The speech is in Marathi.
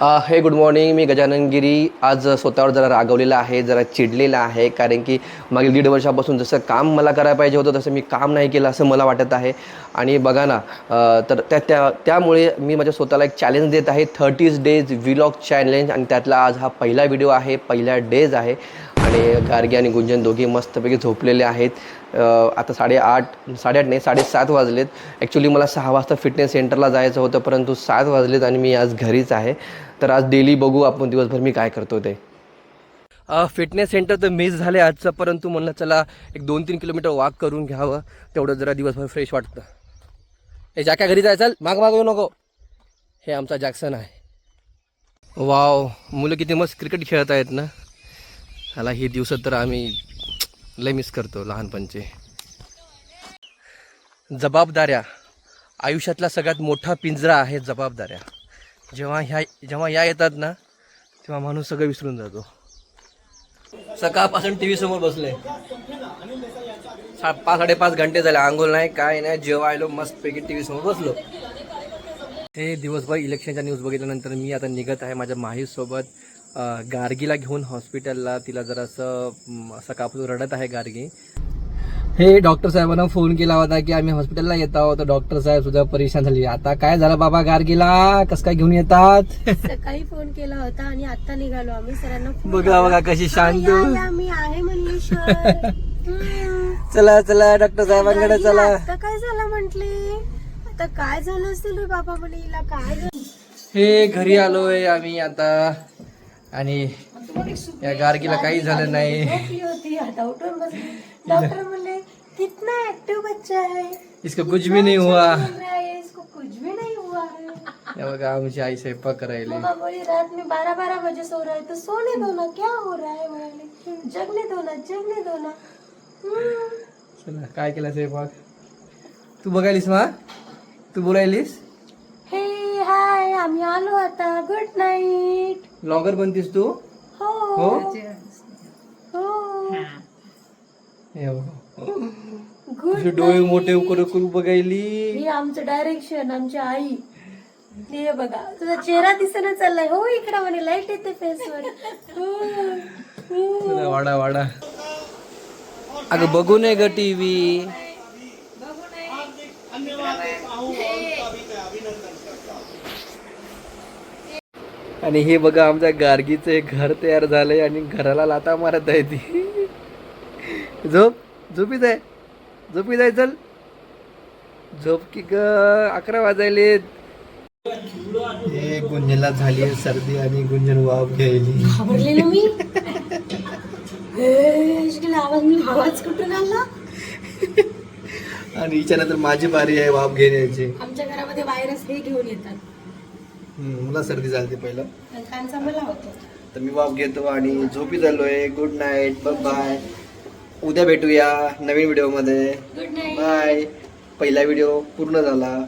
हे गुड मॉर्निंग मी गजानन गिरी आज स्वतःवर जरा रागवलेला आहे जरा चिडलेला आहे कारण की मागील दीड वर्षापासून जसं काम मला करायला पाहिजे होतं तसं मी काम नाही केलं असं मला वाटत आहे. आणि बघा ना तर त्या त्या त्यामुळे मी माझ्या स्वतःला एक चॅलेंज देत आहे. थर्टीज डेज व्हिलॉग चॅलेंज आणि त्यातला आज हा पहिला व्हिडिओ आहे पहिला डेज आहे. आणि गार्गी आणि गुंजन दोघे मस्तपैकी झोपलेले आहेत. आता साडेआठ साडेआठ नाही साडेसात वाजलेत. ॲक्च्युली मला सहा वाजता फिटनेस सेंटरला जायचं होतं परंतु सात वाजलेत आणि मी आज घरीच आहे. तर आज डेली बघू आपण दिवसभर मी काय करतो ते. फिटनेस सेंटर तर मिस झाले आजचं परंतु म्हणलं चला एक दोन तीन किलोमीटर वॉक करून घ्यावं. तेवढं जरा दिवसभर फ्रेश वाटतं. हे जॅक्या घरी जायचं माग माग येऊ नको. हे आमचा जॅक्सन आहे. वाव मुलं किती मस्त क्रिकेट खेळत आहेत ना. ह्याला हे दिवस तर आम्ही लय मिस करतो लहानपणचे. जबाबदाऱ्या. आयुष्यातला सगळ्यात मोठा पिंजरा आहे जबाबदाऱ्या. जेव्हा ह्या जेव्हा या येतात ना तेव्हा माणूस सगळं विसरून जातो. सकाळपासून टी व्ही समोर बसले. सा- पाच साडेपाच घंटे झाले. आंघोळ नाही काय नाही जेवायलो मस्तपैकी टी व्ही समोर बसलो. हे दिवसभर इलेक्शनच्या न्यूज बघितल्यानंतर मी आता निघत आहे माझ्या माहीसोबत. गार्गीला घेऊन हॉस्पिटलला. तिला जरासं म, सकाळपासून रडत आहे गार्गी. हे डॉक्टर साहेबांना फोन केला होता की आम्ही हॉस्पिटलला येत आहोत. तर डॉक्टर साहेब सुद्धा परेशान झाली. आता काय झालं बाबा गार्गीला? कसं काय घेऊन येतात? सकाळी फोन केला होता आणि आता निघालो आम्ही. सरांना बघा बघा कशी शांत. या, या, मी आहे म्हणली सर हम्म. चला चला डॉक्टर साहेबांकडे चला. काय झालं म्हंटले? आता काय झालं असेल रे बाबा म्हणे काय झालं? हे घरी आलोय आम्ही आता. आणि या गार्गीला काही झालं नाही. डॉक्टर म्हणले कितना ऍक्टिव्ह बच्चा है. इसका कुछ भी नहीं हुआ. इसको कुछ भी नहीं हुआ बघा आमची आई स्वयंपाक करायली. रात में बारह बारह बजे सो रहा है तो सोने दो ना क्या हो रहा है? म्हणाले जगने दो ना जगने दो ना. चला काय केलं स्वयंपाक? तू बघायलीस मा तू बोलायलीस? हे हाय आम्ही आलो आता. गुड नाईट ब्लॉगर बनतीस तू? हो. हो? हो. तुझे डोळे मोठे करू करू बघायली. आमचं डायरेक्शन आमची आई. हे बघा तुझा चेहरा दिसणं चाललाय. हो इकडं म्हणे लाइट येते फेसवर हो वाडा वाडा. अगं बघू नये ग टीव्ही आणि हे बघा आमच्या गार्गीचं एक घर तयार झालंय आणि घराला लाता मारत आहे ती. झोप झोपी जाय झोपी जाय चल. झोप की ग अकरा वाजायलेत. हे गुंजनला झाली आहे सर्दी आणि गुंजन वाफ घ्यायली. घाबरले ना मी? हे, इश्कीला आवाज मी आवाज कुठून आला? आणि हिच्यानंतर माझी बारी आहे वाफ घेण्याची. आमच्या घरामध्ये व्हायरस हे घेऊन येतात. मला सर्दी झाली पहिलं. त्यांचा मला होतो. तर मी वाफ घेतो आणि झोपी झालोय गुड नाईट बाय उद्या भेटूया नवीन व्हिडिओमध्ये गुड नाईट बाय पहिला व्हिडिओ पूर्ण झाला.